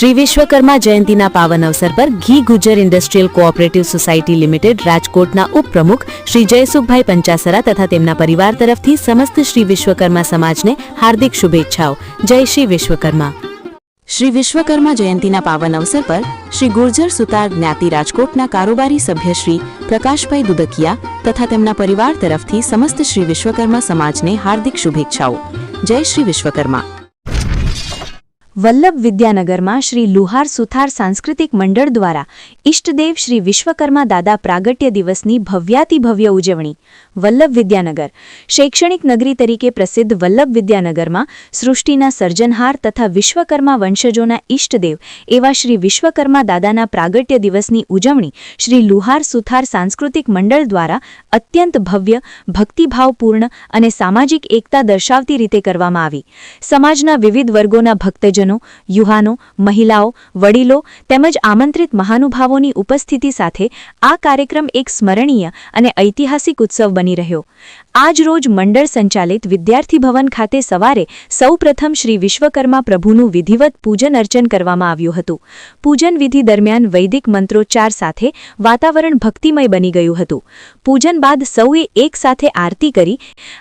શ્રી વિશ્વકર્મા જયંતિના પાવન અવસર પર the Gujar industrial cooperative society limited રાજકોટના ઉપપ્રમુખ શ્રી જયસુખભાઈ પંચાસરા તથા તેમના પરિવાર તરફથી સમસ્ત શ્રી વિશ્વકર્મા સમાજને હાર્દિક શુભેચ્છાઓ. જય શ્રી વિશ્વકર્મા. શ્રી વિશ્વકર્મા જયંતિના પાવન અવસર પર શ્રી ગુર્જર સુતાર જ્ઞાતિ રાજકોટના કારોબારી સભ્ય શ્રી પ્રકાશભાઈ દુદકિયા તથા તેમના પરિવાર તરફથી સમસ્ત શ્રી વિશ્વકર્મા સમાજને હાર્દિક શુભેચ્છાઓ. જય શ્રી વિશ્વકર્મા. વલ્લભ વિદ્યાનગરમાં શ્રી લુહાર સુથાર સાંસ્કૃતિક મંડળ દ્વારા ઇષ્ટદેવ શ્રી વિશ્વકર્મા દાદા પ્રાગટ્ય દિવસની ભવ્યાતિભવ્ય ઉજવણી વલ્લભ વિદ્યાનગર. શૈક્ષણિક નગરી તરીકે પ્રસિદ્ધ વલ્લભ વિદ્યાનગરમાં સૃષ્ટિના સર્જનહાર તથા વિશ્વકર્મા વંશજોના ઇષ્ટદેવ એવા શ્રી વિશ્વકર્મા દાદાના પ્રાગટ્ય દિવસની ઉજવણી શ્રી લુહાર સુથાર સાંસ્કૃતિક મંડળ દ્વારા અત્યંત ભવ્ય, ભક્તિભાવપૂર્ણ અને સામાજિક એકતા દર્શાવતી રીતે કરવામાં આવી. સમાજના વિવિધ વર્ગોના ભક્તજનો, યુવાનો, મહિલાઓ, વડીલો તેમજ આમંત્રિત મહાનુભાવોની ઉપસ્થિતિ સાથે આ કાર્યક્રમ એક સ્મરણીય અને ઐતિહાસિક ઉત્સવ બની રહ્યો. આજ રોજ મંડળ સંચાલિત વિદ્યાર્થી ભવન ખાતે સવારે સૌપ્રથમ શ્રી વિશ્વકર્મા પ્રભુનું વિધિવત પૂજન અર્ચન કરવામાં આવ્યું હતું. પૂજન વિધિ દરમિયાન વૈદિક મંત્રોચ્ચાર સાથે વાતાવરણ ભક્તિમય બની ગયું હતું. પૂજન બાદ સૌએ એક સાથે આરતી કરી.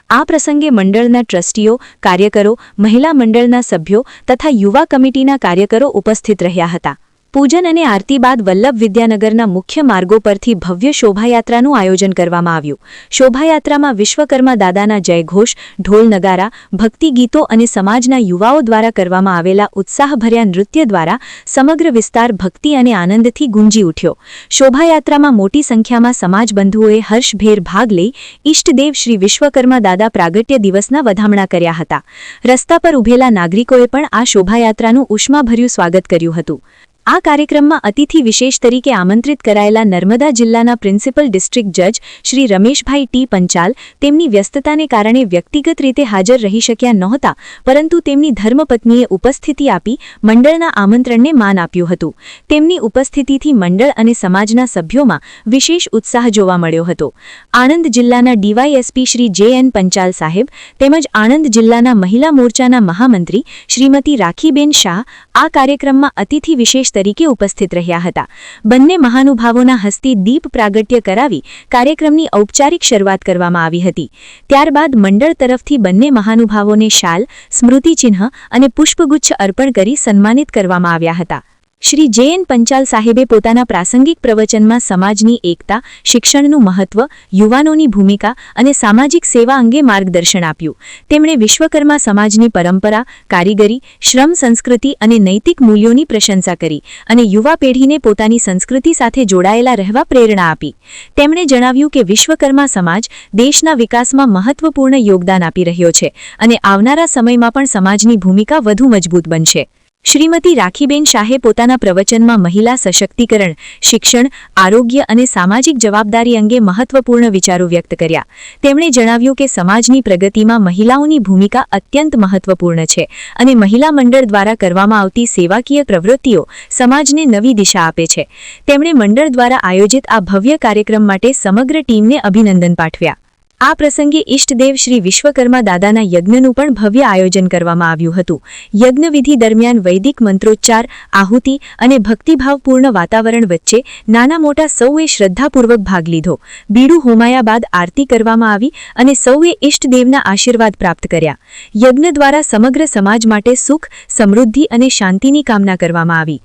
આ પ્રસંગે મંડળના ટ્રસ્ટીઓ, કાર્યકરો, મહિલા મંડળના સભ્યો તથા યુવા કમિટીના કાર્યકરો ઉપસ્થિત રહ્યા હતા. પૂજન અને આરતી બાદ વલ્લભ વિદ્યાનગરના મુખ્ય માર્ગો પરથી ભવ્ય શોભાયાત્રાનું આયોજન કરવામાં આવ્યું. શોભાયાત્રામાં વિશ્વકર્મા દાદાના જયઘોષ, ઢોલ નગારા, ભક્તિ ગીતો અને સમાજના યુવાઓ દ્વારા કરવામાં આવેલા ઉત્સાહભર્યા નૃત્ય દ્વારા સમગ્ર વિસ્તાર ભક્તિ અને આનંદથી ગુંજી ઉઠ્યો. શોભાયાત્રામાં મોટી સંખ્યામાં સમાજબંધુઓએ હર્ષભેર ભાગ લઈ ઇષ્ટદેવ શ્રી વિશ્વકર્મા દાદા પ્રાગટ્ય દિવસના વધામણા કર્યા હતા. રસ્તા પર ઉભેલા નાગરિકોએ પણ આ શોભાયાત્રાનું ઉષ્માભર્યું સ્વાગત કર્યું હતું. આ કાર્યક્રમમાં અતિથિ વિશેષ તરીકે આમંત્રિત કરાયેલા નર્મદા જિલ્લાના પ્રિન્સિપલ ડિસ્ટ્રિક્ટ જજ શ્રી રમેશભાઈ ટી પંચાલ તેમની વ્યસ્તતાને કારણે વ્યક્તિગત રીતે હાજર રહી શક્યા નહોતા, પરંતુ તેમની ધર્મપત્નીએ ઉપસ્થિતિ આપી મંડળના આમંત્રણને માન આપ્યું હતું. તેમની ઉપસ્થિતિથી મંડળ અને સમાજના સભ્યોમાં વિશેષ ઉત્સાહ જોવા મળ્યો હતો. આણંદ જિલ્લાના ડીવાયએસપી શ્રી જે એન પંચાલ સાહેબ તેમજ આણંદ જિલ્લાના મહિલા મોરચાના મહામંત્રી શ્રીમતી રાખીબેન શાહ આ કાર્યક્રમમાં અતિથિ વિશેષ તરીકે ઉપસ્થિત રહ્યા હતા. બંને મહાનુભાવોના હસ્તી દીપ પ્રાગટ્ય કરાવી કાર્યક્રમની ઔપચારિક શરૂઆત કરવામાં આવી હતી. ત્યારબાદ મંડળ તરફથી બંને મહાનુભાવોને શાલ, સ્મૃતિચિહ્ન અને પુષ્પગુચ્છ અર્પણ કરી સન્માનિત કરવામાં આવ્યા હતા. શ્રી જે એન પંચાલ સાહેબે પોતાના પ્રાસંગિક પ્રવચનમાં સમાજની એકતા, શિક્ષણનું મહત્વ, યુવાનોની ભૂમિકા અને સામાજિક સેવા અંગે માર્ગદર્શન આપ્યું. તેમણે વિશ્વકર્મા સમાજની પરંપરા, કારીગરી, શ્રમ સંસ્કૃતિ અને નૈતિક મૂલ્યોની પ્રશંસા કરી અને યુવા પેઢીને પોતાની સંસ્કૃતિ સાથે જોડાયેલા રહેવા પ્રેરણા આપી. તેમણે જણાવ્યું કે વિશ્વકર્મા સમાજ દેશના વિકાસમાં મહત્વપૂર્ણ યોગદાન આપી રહ્યો છે અને આવનારા સમયમાં પણ સમાજની ભૂમિકા વધુ મજબૂત બનશે. શ્રીમતી રાખીબેન શાહે પોતાના પ્રવચનમાં મહિલા સશક્તિકરણ, શિક્ષણ, આરોગ્ય અને સામાજિક જવાબદારી અંગે મહત્વપૂર્ણ વિચારો વ્યક્ત કર્યા. તેમણે જણાવ્યું કે સમાજની પ્રગતિમાં મહિલાઓની ભૂમિકા અત્યંત મહત્વપૂર્ણ છે અને મહિલા મંડળ દ્વારા કરવામાં આવતી સેવાકીય પ્રવૃત્તિઓ સમાજને નવી દિશા આપે છે. તેમણે મંડળ દ્વારા આયોજિત આ ભવ્ય કાર્યક્રમ માટે સમગ્ર ટીમને અભિનંદન પાઠવ્યા. આ પ્રસંગે ઇષ્ટદેવ શ્રી વિશ્વકર્મા દાદાના યજ્ઞનું પણ ભવ્ય આયોજન કરવામાં આવ્યું હતું. યજ્ઞવિધિ દરમિયાન વૈદિક મંત્રોચ્ચાર, આહુતિ અને ભક્તિભાવપૂર્ણ વાતાવરણ વચ્ચે નાના મોટા સૌએ શ્રદ્ધાપૂર્વક ભાગ લીધો. બીડું હોમાયા બાદ આરતી કરવામાં આવી અને સૌએ ઇષ્ટદેવના આશીર્વાદ પ્રાપ્ત કર્યા. યજ્ઞ દ્વારા સમગ્ર સમાજ માટે સુખ, સમૃદ્ધિ અને શાંતિની કામના કરવામાં આવી.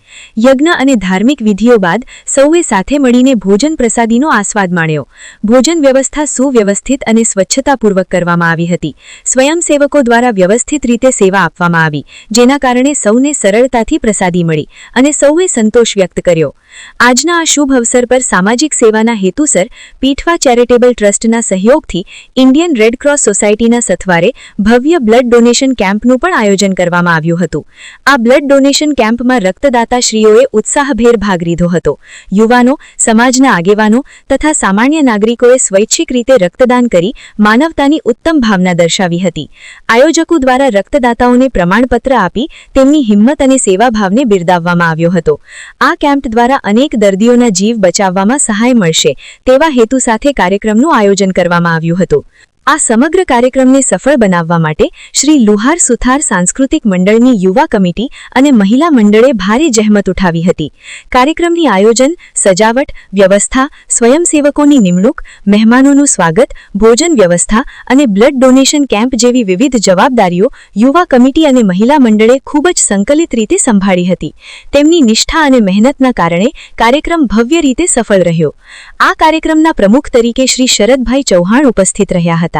યજ્ઞ અને ધાર્મિક વિધિઓ બાદ સૌએ સાથે મળીને ભોજન પ્રસાદીનો આસ્વાદ માણ્યો. ભોજન વ્યવસ્થા સુવ્યવસ્થિત અને સ્વચ્છતાપૂર્વક કરવામાં આવી હતી. સ્વયંસેવકો દ્વારા વ્યવસ્થિત રીતે સેવા આપવામાં આવી, જેના કારણે સૌને સરળતાથી પ્રસાદી મળી અને સૌએ સંતોષ વ્યક્ત કર્યો. આજના આ શુભ અવસર પર સામાજિક સેવાના હેતુસર પીઠવા ચેરિટેબલ ટ્રસ્ટના સહયોગથી ઇન્ડિયન રેડક્રોસ સોસાયટીના સથવારે ભવ્ય બ્લડ ડોનેશન કેમ્પનું પણ આયોજન કરવામાં આવ્યું હતું. આ બ્લડ ડોનેશન કેમ્પમાં રક્તદાતાશ્રીઓએ ઉત્સાહભેર ભાગ લીધો હતો. યુવાનો, સમાજના આગેવાનો તથા સામાન્ય નાગરિકોએ સ્વૈચ્છિક રીતે રક્તદાન કરી માનવતાની ઉત્તમ ભાવના દર્શાવી હતી. આયોજકો દ્વારા રક્તદાતાઓને પ્રમાણપત્ર આપી તેમની હિંમત અને સેવાભાવને બિરદાવવામાં આવ્યો હતો. આ કેમ્પ દ્વારા અનેક દર્દીઓના જીવ બચાવવામાં સહાય મળશે તેવા હેતુ સાથે કાર્યક્રમનું આયોજન કરવામાં આવ્યું હતું. આ સમગ્ર કાર્યક્રમને સફળ બનાવવા માટે શ્રી લુહાર સુથાર સાંસ્કૃતિક મંડળની યુવા કમિટી અને મહિલા મંડળે ભારે જહેમત ઉઠાવી હતી. કાર્યક્રમની આયોજન, સજાવટ, વ્યવસ્થા, સ્વયંસેવકોની નિમણૂક, મહેમાનોનું સ્વાગત, ભોજન વ્યવસ્થા અને બ્લડ ડોનેશન કેમ્પ જેવી વિવિધ જવાબદારીઓ યુવા કમિટી અને મહિલા મંડળે ખૂબ જ સંકલિત રીતે સંભાળી હતી. તેમની નિષ્ઠા અને મહેનતના કારણે કાર્યક્રમ ભવ્ય રીતે સફળ રહ્યો. આ કાર્યક્રમના પ્રમુખ તરીકે શ્રી શરદભાઈ ચૌહાણ ઉપસ્થિત રહ્યા હતા.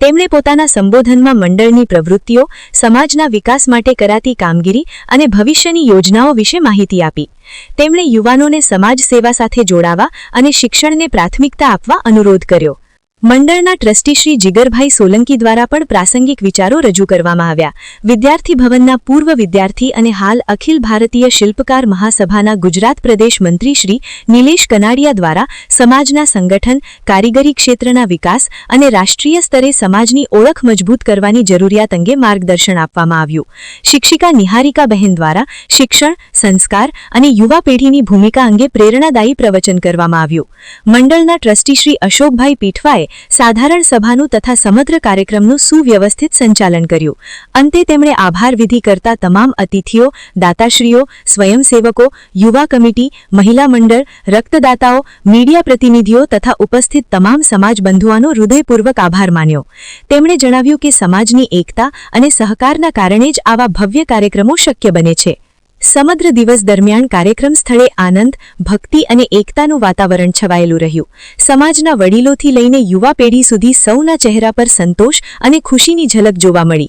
તેમણે પોતાના સંબોધનમાં મંડળની પ્રવૃત્તિઓ, સમાજના વિકાસ માટે કરાતી કામગીરી અને ભવિષ્યની યોજનાઓ વિશે માહિતી આપી. તેમણે યુવાનોને સમાજ સેવા સાથે જોડાવા અને શિક્ષણને પ્રાથમિકતા આપવા અનુરોધ કર્યો. મંડળના ટ્રસ્ટી શ્રી જીગરભાઈ સોલંકી દ્વારા પણ પ્રાસંગિક વિચારો રજૂ કરવામાં આવ્યા. વિદ્યાર્થી ભવનના પૂર્વ વિદ્યાર્થી અને હાલ અખિલ ભારતીય શિલ્પકાર મહાસભાના ગુજરાત પ્રદેશ મંત્રી શ્રી નિલેશ કનાડિયા દ્વારા સમાજના સંગઠન, કારીગરી ક્ષેત્રના વિકાસ અને રાષ્ટ્રીય સ્તરે સમાજની ઓળખ મજબૂત કરવાની જરૂરિયાત અંગે માર્ગદર્શન આપવામાં આવ્યું. શિક્ષિકા નિહારિકા બહેન દ્વારા શિક્ષણ, સંસ્કાર અને યુવા પેઢીની ભૂમિકા અંગે પ્રેરણાદાયી પ્રવચન કરવામાં આવ્યું. મંડળના ટ્રસ્ટી શ્રી અશોકભાઈ પીઠવાએ સાધારણ સભાનું તથા સમગ્ર કાર્યક્રમનું સુવ્યવસ્થિત સંચાલન કર્યું. અંતે તેમણે આભાર વિધિ કરતા તમામ અતિથિઓ, દાતાશ્રીઓ, સ્વયંસેવકો, યુવા કમિટી, મહિલા મંડળ, રક્તદાતાઓ, મીડિયા પ્રતિનિધિઓ તથા ઉપસ્થિત તમામ સમાજ બંધુઓનો હૃદયપૂર્વક આભાર માન્યો. તેમણે જણાવ્યું કે સમાજની એકતા અને સહકારના કારણે જ આવા ભવ્ય કાર્યક્રમો શક્ય બને છે. સમગ્ર દિવસ દરમિયાન કાર્યક્રમ સ્થળે આનંદ, ભક્તિ અને એકતાનું વાતાવરણ છવાયેલું રહ્યું. સમાજના વડીલોથી લઈને યુવા પેઢી સુધી સૌના ચહેરા પર સંતોષ અને ખુશીની ઝલક જોવા મળી.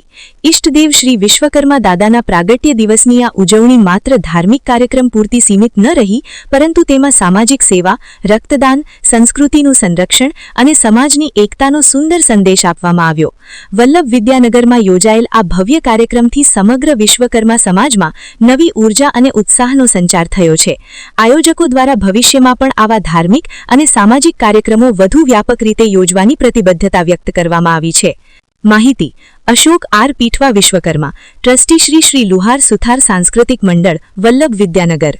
ઇષ્ટદેવ શ્રી વિશ્વકર્મા દાદાના પ્રાગટ્ય દિવસની આ ઉજવણી માત્ર ધાર્મિક કાર્યક્રમ પૂરતી સીમિત ન રહી, પરંતુ તેમાં સામાજિક સેવા, રક્તદાન, સંસ્કૃતિનું સંરક્ષણ અને સમાજની એકતાનો સુંદર સંદેશ આપવામાં આવ્યો. વલ્લભ વિદ્યાનગરમાં યોજાયેલ આ ભવ્ય કાર્યક્રમથી સમગ્ર વિશ્વકર્મા સમાજમાં નવી ઊર્જા અને ઉત્સાહનો સંચાર થયો છે. આયોજકો દ્વારા ભવિષ્યમાં પણ આવા ધાર્મિક અને સામાજિક કાર્યક્રમો વધુ વ્યાપક રીતે યોજવાની પ્રતિબદ્ધતા વ્યક્ત કરવામાં આવી છે. માહિતી, અશોક આર પીઠવા વિશ્વકર્મા, ટ્રસ્ટી શ્રી શ્રી લુહાર સુથાર સાંસ્કૃતિક મંડળ, વલ્લભ વિદ્યાનગર.